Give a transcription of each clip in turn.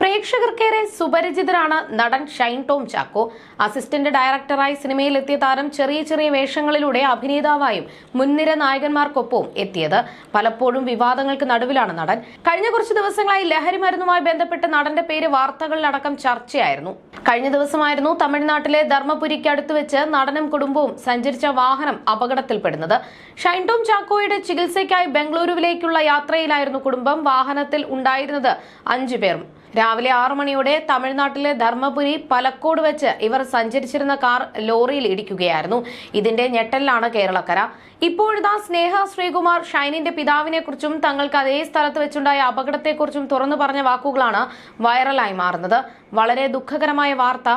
പ്രേക്ഷകർക്കേറെ സുപരിചിതരാണ് നടൻ ഷൈൻ ടോം ചാക്കോ. അസിസ്റ്റന്റ് ഡയറക്ടറായി സിനിമയിലെത്തിയ താരം ചെറിയ ചെറിയ വേഷങ്ങളിലൂടെ അഭിനേതാവായും മുൻനിര നായകന്മാർക്കൊപ്പവും എത്തിയത്. പലപ്പോഴും വിവാദങ്ങൾക്ക് നടുവിലാണ് നടൻ. കഴിഞ്ഞ കുറച്ച് ദിവസങ്ങളായി ലഹരി മരുന്നുമായി ബന്ധപ്പെട്ട് നടന്റെ പേര് വാർത്തകളിലടക്കം ചർച്ചയായിരുന്നു. കഴിഞ്ഞ ദിവസമായിരുന്നു തമിഴ്നാട്ടിലെ ധർമ്മപുരിക്ക് അടുത്ത് വെച്ച് നടനും കുടുംബവും സഞ്ചരിച്ച വാഹനം അപകടത്തിൽപ്പെടുന്നത്. ഷൈൻ ടോം ചാക്കോയുടെ ചികിത്സയ്ക്കായി ബംഗളൂരുവിലേക്കുള്ള യാത്രയിലായിരുന്നു കുടുംബം. വാഹനത്തിൽ ഉണ്ടായിരുന്നത് അഞ്ചു രാവിലെ ആറു മണിയോടെ തമിഴ്നാട്ടിലെ ധർമ്മപുരി പലക്കോട് വെച്ച് ഇവർ സഞ്ചരിച്ചിരുന്ന കാർ ലോറിയിൽ ഇടിക്കുകയായിരുന്നു. ഇതിന്റെ ഞെട്ടലിലാണ് കേരളക്കര. ഇപ്പോഴിതാ സ്നേഹ ശ്രീകുമാർ ഷൈനിന്റെ പിതാവിനെക്കുറിച്ചും തങ്ങൾക്ക് അതേ സ്ഥലത്ത് വെച്ചുണ്ടായ അപകടത്തെക്കുറിച്ചും തുറന്നു പറഞ്ഞ വാക്കുകളാണ് വൈറലായി മാറുന്നത്. വളരെ ദുഃഖകരമായ വാർത്ത.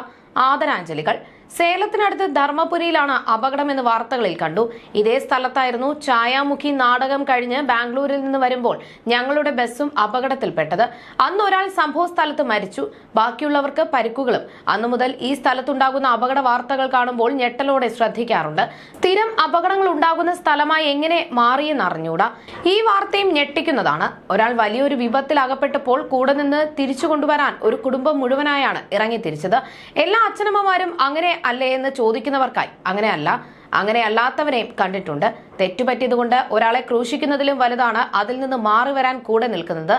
ആദരാഞ്ജലികൾ. സേലത്തിനടുത്ത് ധർമ്മപുരിയിലാണ് അപകടമെന്ന് വാർത്തകളിൽ കണ്ടു. ഇതേ സ്ഥലത്തായിരുന്നു ഛായാമുഖി നാടകം കഴിഞ്ഞ് ബാംഗ്ലൂരിൽ നിന്ന് വരുമ്പോൾ ഞങ്ങളുടെ ബസ്സും അപകടത്തിൽപ്പെട്ടത്. അന്ന് ഒരാൾ സംഭവ സ്ഥലത്ത് മരിച്ചു. ബാക്കിയുള്ളവർക്ക് പരിക്കുകളും. അന്നു മുതൽ ഈ സ്ഥലത്തുണ്ടാകുന്ന അപകട വാർത്തകൾ കാണുമ്പോൾ ഞെട്ടലോടെ ശ്രദ്ധിക്കാറുണ്ട്. സ്ഥിരം അപകടങ്ങൾ ഉണ്ടാകുന്ന സ്ഥലമായി എങ്ങനെ മാറിയെന്ന് അറിഞ്ഞൂടാ ഈ വാർത്തയും ഞെട്ടിക്കുന്നതാണ്. ഒരാൾ വലിയൊരു വിപത്തിൽ അകപ്പെട്ടപ്പോൾ കൂടെ നിന്ന് തിരിച്ചു കൊണ്ടുവരാൻ ഒരു കുടുംബം മുഴുവനായാണ് ഇറങ്ങി തിരിച്ചത് എല്ലാ അച്ഛനമ്മമാരും അങ്ങനെ അല്ലേ എന്ന് ചോദിക്കുന്നവർക്കായി. അങ്ങനെയല്ല അങ്ങനെ അല്ലാത്തവരെയും കണ്ടിട്ടുണ്ട്. തെറ്റുപറ്റിയതുകൊണ്ട് ഒരാളെ ക്രൂശിക്കുന്നതിലും വലുതാണ്. അതിൽ നിന്ന് മാറി വരാൻ കൂടെ നിൽക്കുന്നത്.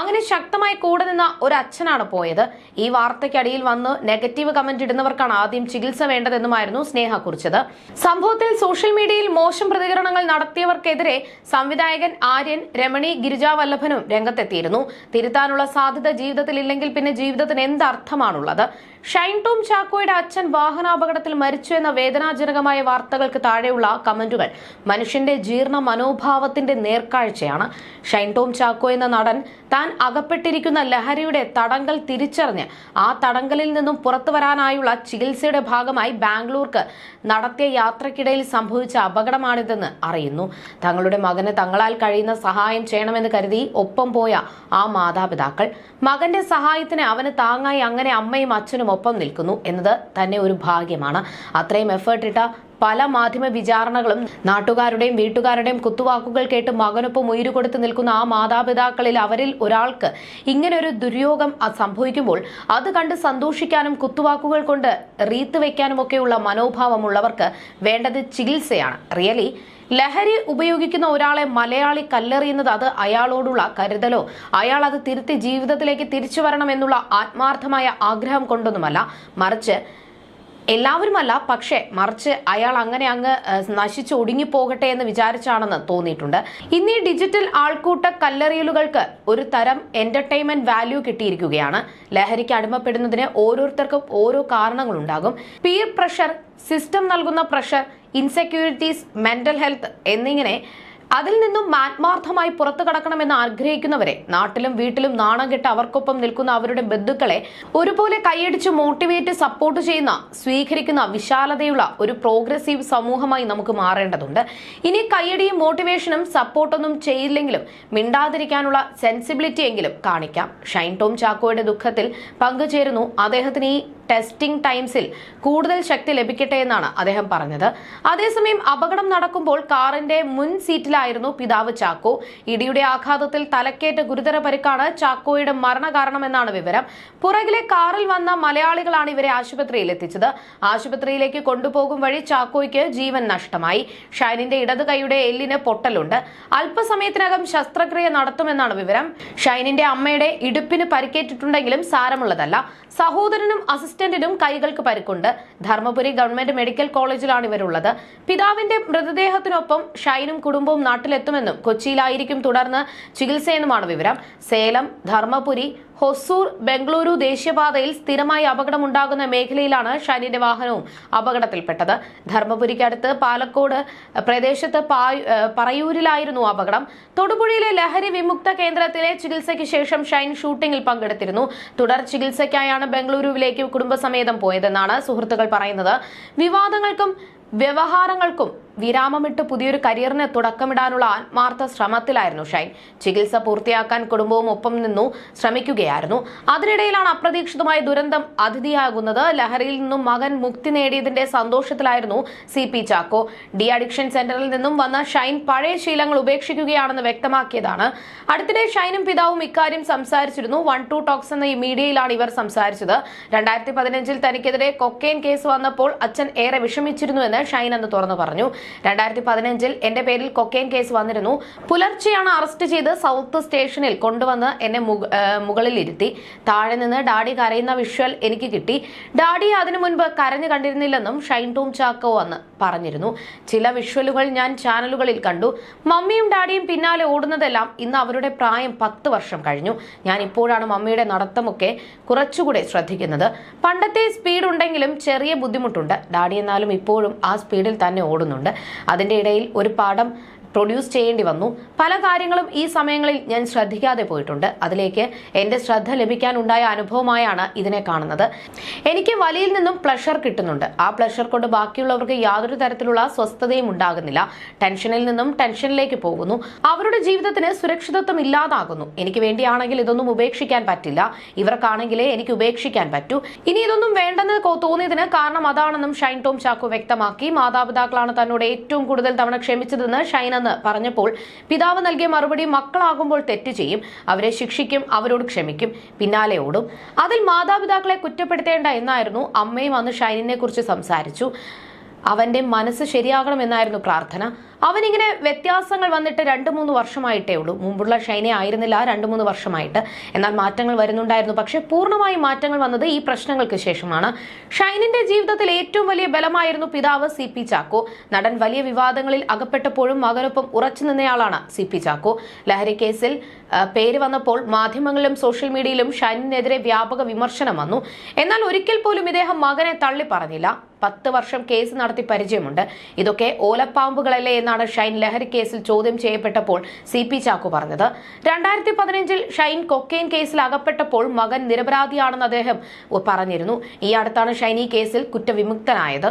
അങ്ങനെ ശക്തമായി കൂടെ നിന്ന ഒരു അച്ഛനാണ് പോയത്. ഈ വാർത്തയ്ക്കടിയിൽ വന്ന് നെഗറ്റീവ് കമന്റ് ഇടുന്നവർക്കാണ് ആദ്യം ചികിത്സ വേണ്ടതെന്നുമായിരുന്നു സ്നേഹ കുറിച്ചത്. സംഭവത്തിൽ സോഷ്യൽ മീഡിയയിൽ മോശം പ്രതികരണങ്ങൾ നടത്തിയവർക്കെതിരെ സംവിധായകൻ ആര്യൻ രമണി ഗിരിജാവല്ലഭനും രംഗത്തെത്തിയിരുന്നു. തിരുത്താനുള്ള സാധ്യത ജീവിതത്തിൽ ഇല്ലെങ്കിൽ പിന്നെ ജീവിതത്തിന് എന്ത് അർത്ഥമാണുള്ളത്? ഷൈൻ ടോം ചാക്കോയുടെ അച്ഛൻ വാഹനാപകടത്തിൽ മരിച്ചു എന്ന വേദനാജനകമായ വാർത്തകൾക്ക് താഴെയുള്ള കമന്റുകൾ. മനുഷ്യന്റെ ജീർണ മനോഭാവത്തിന്റെ നേർക്കാഴ്ചയാണ്. ഷൈൻ ടോം ചാക്കോ എന്ന നടൻ താൻ അകപ്പെട്ടിരിക്കുന്ന ലഹരിയുടെ തടങ്കൽ തിരിച്ചറിഞ്ഞ് ആ തടങ്കലിൽ നിന്നും പുറത്തു വരാനായുള്ള ചികിത്സയുടെ ഭാഗമായി ബാംഗ്ലൂർക്ക് നടത്തിയ യാത്രക്കിടയിൽ സംഭവിച്ച അപകടമാണിതെന്ന് അറിയുന്നു. തങ്ങളുടെ മകന് തങ്ങളാൽ കഴിയുന്ന സഹായം ചെയ്യണമെന്ന് കരുതി ഒപ്പം പോയ ആ മാതാപിതാക്കൾ. മകന്റെ സഹായത്തിന് അവന് താങ്ങായി അങ്ങനെ അമ്മയും അച്ഛനും ഒപ്പം നിൽക്കുന്നു എന്നത് തന്നെ ഒരു ഭാഗ്യമാണ്. അത്രയും എഫേർട്ട് ഇട്ട പല മാധ്യമ വിചാരണകളും നാട്ടുകാരുടെയും വീട്ടുകാരുടെയും കുത്തുവാക്കുകൾ കേട്ട് മകനൊപ്പം ഉയരുകൊടുത്ത് നിൽക്കുന്ന ആ മാതാപിതാക്കളിൽ അവരിൽ ഒരാൾക്ക് ഇങ്ങനൊരു ദുര്യോഗം സംഭവിക്കുമ്പോൾ അത് കണ്ട് സന്തോഷിക്കാനും കുത്തുവാക്കുകൾ കൊണ്ട് റീത്ത് വെക്കാനും ഒക്കെയുള്ള മനോഭാവമുള്ളവർക്ക് വേണ്ടത് ചികിത്സയാണ്. റിയലി ലഹരി ഉപയോഗിക്കുന്ന ഒരാളെ മലയാളി കല്ലെറിയുന്നത് അത് അയാളോടുള്ള കരുതലോ? അയാൾ അത് തിരുത്തി ജീവിതത്തിലേക്ക് തിരിച്ചു വരണമെന്നുള്ള ആത്മാർത്ഥമായ ആഗ്രഹം കൊണ്ടൊന്നുമല്ല. മറിച്ച് എല്ലാവരുമല്ല പക്ഷേ മറിച്ച് അയാൾ അങ്ങനെ അങ്ങ് നശിച്ച് ഒടുങ്ങി ഒടുങ്ങിപ്പോകട്ടെ എന്ന് വിചാരിച്ചാണെന്ന് തോന്നിയിട്ടുണ്ട്. ഇന്ന് ഈ ഡിജിറ്റൽ ആൾക്കൂട്ട കല്ലെറിയലുകൾക്ക് ഒരു തരം എന്റർടൈൻമെന്റ് വാല്യൂ കിട്ടിയിരിക്കുകയാണ്. ലഹരിക്ക് അടിമപ്പെടുന്നതിന് ഓരോരുത്തർക്കും ഓരോ കാരണങ്ങളുണ്ടാകും. പീർ പ്രഷർ സിസ്റ്റം നൽകുന്ന പ്രഷർ ഇൻസെക്യൂരിറ്റീസ് മെന്റൽ ഹെൽത്ത് എന്നിങ്ങനെ അതിൽ നിന്നും ആത്മാർത്ഥമായി പുറത്തു കടക്കണമെന്ന് ആഗ്രഹിക്കുന്നവരെ നാട്ടിലും വീട്ടിലും നാണം കെട്ട് അവർക്കൊപ്പം നിൽക്കുന്ന അവരുടെ ബന്ധുക്കളെ ഒരുപോലെ കൈയടിച്ച് മോട്ടിവേറ്റ് സപ്പോർട്ട് ചെയ്യുന്ന സ്വീകരിക്കുന്ന വിശാലതയുള്ള ഒരു പ്രോഗ്രസീവ് സമൂഹമായി നമുക്ക് മാറേണ്ടതുണ്ട്. ഇനി കൈയടിയും മോട്ടിവേഷനും സപ്പോർട്ടൊന്നും ചെയ്യില്ലെങ്കിലും മിണ്ടാതിരിക്കാനുള്ള സെൻസിബിലിറ്റി എങ്കിലും കാണിക്കാം. ഷൈൻ ടോം ചാക്കോയുടെ ദുഃഖത്തിൽ പങ്കുചേരുന്നു അദ്ദേഹത്തിന് ഈ ടെസ്റ്റിംഗ് ടൈംസിൽ കൂടുതൽ ശക്തി ലഭിക്കട്ടെ എന്നാണ് അദ്ദേഹം പറഞ്ഞത്. അതേസമയം അപകടം നടക്കുമ്പോൾ കാറിന്റെ മുൻ സീറ്റിലായിരുന്നു പിതാവ് ചാക്കോ. ഇടിയുടെ ആഘാതത്തിൽ തലക്കേറ്റ ഗുരുതര പരിക്കാണ് ചാക്കോയുടെ മരണകാരണമെന്നാണ് വിവരം. പുറകിലെ കാറിൽ വന്ന മലയാളികളാണ് ഇവരെ ആശുപത്രിയിൽ എത്തിച്ചത്. ആശുപത്രിയിലേക്ക് കൊണ്ടുപോകും വഴി ചാക്കോയ്ക്ക് ജീവൻ നഷ്ടമായി. ഷൈനിന്റെ ഇടത് കൈയുടെ എല്ലിന് പൊട്ടലുണ്ട്. അല്പസമയത്തിനകം ശസ്ത്രക്രിയ നടത്തുമെന്നാണ് വിവരം. ഷൈനിന്റെ അമ്മയുടെ ഇടുപ്പിന് പരിക്കേറ്റിട്ടുണ്ടെങ്കിലും സാരമുള്ളതല്ല. സഹോദരനും അസിസ്റ്റന്റിനും കൈകൾക്ക് പരിക്കുണ്ട്. ധർമ്മപുരി ഗവൺമെന്റ് മെഡിക്കൽ കോളേജിലാണ് ഇവരുള്ളത്. പിതാവിന്റെ മൃതദേഹത്തിനൊപ്പം ഷൈനും കുടുംബവും നാട്ടിലെത്തുമെന്നും കൊച്ചിയിലായിരിക്കും തുടർന്ന് ചികിത്സയെന്നുമാണ് വിവരം. സേലം ധർമ്മപുരി ഹൊസൂർ ബംഗളൂരു ദേശീയപാതയിൽ സ്ഥിരമായി അപകടമുണ്ടാകുന്ന മേഖലയിലാണ് ഷൈനിന്റെ വാഹനവും അപകടത്തിൽപ്പെട്ടത്. ധർമ്മപുരിക്കടുത്ത് പാലക്കോട് പ്രദേശത്ത് പറയൂരിലായിരുന്നു അപകടം. തൊടുപുഴയിലെ ലഹരി വിമുക്ത കേന്ദ്രത്തിലെ ചികിത്സയ്ക്ക് ശേഷം ഷൈൻ ഷൂട്ടിംഗിൽ പങ്കെടുത്തിരുന്നു. തുടർ ചികിത്സയ്ക്കായാണ് ബംഗളൂരുവിലേക്ക് കുടുംബസമേതം പോയതെന്നാണ് സുഹൃത്തുക്കൾ പറയുന്നത്. വിവാദങ്ങൾക്കും വ്യവഹാരങ്ങൾക്കും വിരാമമിട്ട് പുതിയൊരു കരിയറിന് തുടക്കമിടാനുള്ള ആത്മാർത്ഥ ശ്രമത്തിലായിരുന്നു ഷൈൻ. ചികിത്സ പൂർത്തിയാക്കാൻ കുടുംബവും ഒപ്പം നിന്നു ശ്രമിക്കുകയായിരുന്നു. അതിനിടയിലാണ് അപ്രതീക്ഷിതമായ ദുരന്തം അതിഥിയാകുന്നത്. ലഹരിയിൽ നിന്നും മകൻ മുക്തി നേടിയതിന്റെ സന്തോഷത്തിലായിരുന്നു C P Chacko. De addiction സെന്ററിൽ നിന്നും വന്ന ഷൈൻ പഴയ ശീലങ്ങൾ ഉപേക്ഷിക്കുകയാണെന്ന് വ്യക്തമാക്കിയതാണ്. അടുത്തിടെ ഷൈനും പിതാവും ഇക്കാര്യം സംസാരിച്ചിരുന്നു. വൺ ടു ടോക്സ് എന്ന മീഡിയയിലാണ് ഇവർ സംസാരിച്ചത്. രണ്ടായിരത്തി പതിനഞ്ചിൽ തനിക്കെതിരെ കൊക്കെയിൻ കേസ് വന്നപ്പോൾ അച്ഛൻ ഏറെ വിഷമിച്ചിരുന്നു എന്ന് ഷൈൻ അന്ന് തുറന്നു പറഞ്ഞു. രണ്ടായിരത്തി പതിനഞ്ചിൽ എന്റെ പേരിൽ കൊക്കെയിൻ കേസ് വന്നിരുന്നു. പുലർച്ചെയാണ് അറസ്റ്റ് ചെയ്ത് സൗത്ത് സ്റ്റേഷനിൽ കൊണ്ടുവന്ന് എന്നെ മുക- മുകളിൽ ഇരുത്തി താഴെ നിന്ന് ഡാഡി കരയുന്ന വിഷ്വൽ എനിക്ക് കിട്ടി. ഡാഡി അതിനു മുൻപ് കരഞ്ഞു കണ്ടിരുന്നില്ലെന്നും ഷൈൻ ടൂം ചാക്കോ അന്ന് പറഞ്ഞിരുന്നു. ചില വിഷ്വലുകൾ ഞാൻ ചാനലുകളിൽ കണ്ടു. മമ്മിയും ഡാഡിയും പിന്നാലെ ഓടുന്നതെല്ലാം ഇന്ന് അവരുടെ പ്രായം പത്ത് വർഷം കഴിഞ്ഞു. ഞാൻ ഇപ്പോഴാണ് മമ്മിയുടെ നടത്തമൊക്കെ കുറച്ചുകൂടെ ശ്രദ്ധിക്കുന്നത്. പണ്ടത്തെ സ്പീഡ് ഉണ്ടെങ്കിലും ചെറിയ ബുദ്ധിമുട്ടുണ്ട്. ഡാഡി എന്നാലും ഇപ്പോഴും ആ സ്പീഡിൽ തന്നെ ഓടുന്നുണ്ട്. അതിന്റെ ഇടയിൽ ഒരു പാഠം പ്രൊഡ്യൂസ് ചെയ്യേണ്ടി വന്നു. പല കാര്യങ്ങളും ഈ സമയങ്ങളിൽ ഞാൻ ശ്രദ്ധിക്കാതെ പോയിട്ടുണ്ട്. അതിലേക്ക് എന്റെ ശ്രദ്ധ ലഭിക്കാനുണ്ടായ അനുഭവമായാണ് ഇതിനെ കാണുന്നത്. എനിക്ക് വലിയിൽ നിന്നും പ്ലഷർ കിട്ടുന്നുണ്ട്. ആ പ്ലഷർ കൊണ്ട് ബാക്കിയുള്ളവർക്ക് യാതൊരു തരത്തിലുള്ള സ്വസ്ഥതയും ഉണ്ടാകുന്നില്ല. ടെൻഷനിൽ നിന്നും ടെൻഷനിലേക്ക് പോകുന്നു. അവരുടെ ജീവിതത്തിന് സുരക്ഷിതത്വം ഇല്ലാതാകുന്നു. എനിക്ക് വേണ്ടിയാണെങ്കിൽ ഇതൊന്നും ഉപേക്ഷിക്കാൻ പറ്റില്ല. ഇവർക്കാണെങ്കിലേ എനിക്ക് ഉപേക്ഷിക്കാൻ പറ്റൂ. ഇനി ഇതൊന്നും വേണ്ടെന്ന് തോന്നിയതിന് കാരണം അതാണെന്നും ഷൈൻ ടോം ചാക്കോ വ്യക്തമാക്കി. മാതാപിതാക്കളാണ് തന്നോട് ഏറ്റവും കൂടുതൽ തവണ ക്ഷമിച്ചതെന്ന് ഷൈൻ എന്ന് പറഞ്ഞപ്പോൾ പിതാവ് നൽകിയ മറുപടി മക്കളാകുമ്പോൾ തെറ്റ് ചെയ്യും. അവരെ ശിക്ഷിക്കും അവരോട് ക്ഷമിക്കും പിന്നാലെ ഓടും. അതിൽ മാതാപിതാക്കളെ കുറ്റപ്പെടുത്തേണ്ട എന്നായിരുന്നു അമ്മയും അന്ന് ഷൈനിനെ കുറിച്ച് സംസാരിച്ചു. അവന്റെ മനസ്സ് ശരിയാകണമെന്നായിരുന്നു പ്രാർത്ഥന. അവനിങ്ങനെ വ്യത്യാസങ്ങൾ വന്നിട്ട് രണ്ട് മൂന്ന് വർഷമായിട്ടേ ഉള്ളൂ. മുമ്പുള്ള ഷൈനെ ആയിരുന്നില്ല രണ്ട് മൂന്ന് വർഷമായിട്ട്. എന്നാൽ മാറ്റങ്ങൾ വരുന്നുണ്ടായിരുന്നു. പക്ഷേ പൂർണമായി മാറ്റങ്ങൾ വന്നത് ഈ പ്രശ്നങ്ങൾക്ക് ശേഷമാണ്. ഷൈനിന്റെ ജീവിതത്തിൽ ഏറ്റവും വലിയ ബലമായിരുന്നു പിതാവ് സി പി ചാക്കോ. നടൻ വലിയ വിവാദങ്ങളിൽ അകപ്പെട്ടപ്പോഴും മകനൊപ്പം ഉറച്ചു നിന്നയാളാണ് സി പി ചാക്കോ. ലഹരിക്കേസിൽ കേസിൽ പേര് വന്നപ്പോൾ മാധ്യമങ്ങളിലും സോഷ്യൽ മീഡിയയിലും ഷൈനിനെതിരെ വ്യാപക വിമർശനം വന്നു. എന്നാൽ ഒരിക്കൽ പോലും ഇദ്ദേഹം മകനെ തള്ളി പറഞ്ഞില്ല പത്ത് വർഷം കേസ് നടത്തി പരിചയമുണ്ട്. ഇതൊക്കെ ഓലപ്പാമ്പുകളല്ലേ എന്നാണ് ഷൈൻ ലഹരി കേസിൽ ചോദ്യം ചെയ്യപ്പെട്ടപ്പോൾ സി പി ചാക്കോ പറഞ്ഞത്. രണ്ടായിരത്തി പതിനഞ്ചിൽ ഷൈൻ കൊക്കെയിൻ കേസിൽ അകപ്പെട്ടപ്പോൾ മകൻ നിരപരാധിയാണെന്ന് അദ്ദേഹം പറഞ്ഞിരുന്നു. ഈ അടുത്താണ് ഷൈൻ ഈ കേസിൽ കുറ്റവിമുക്തനായത്.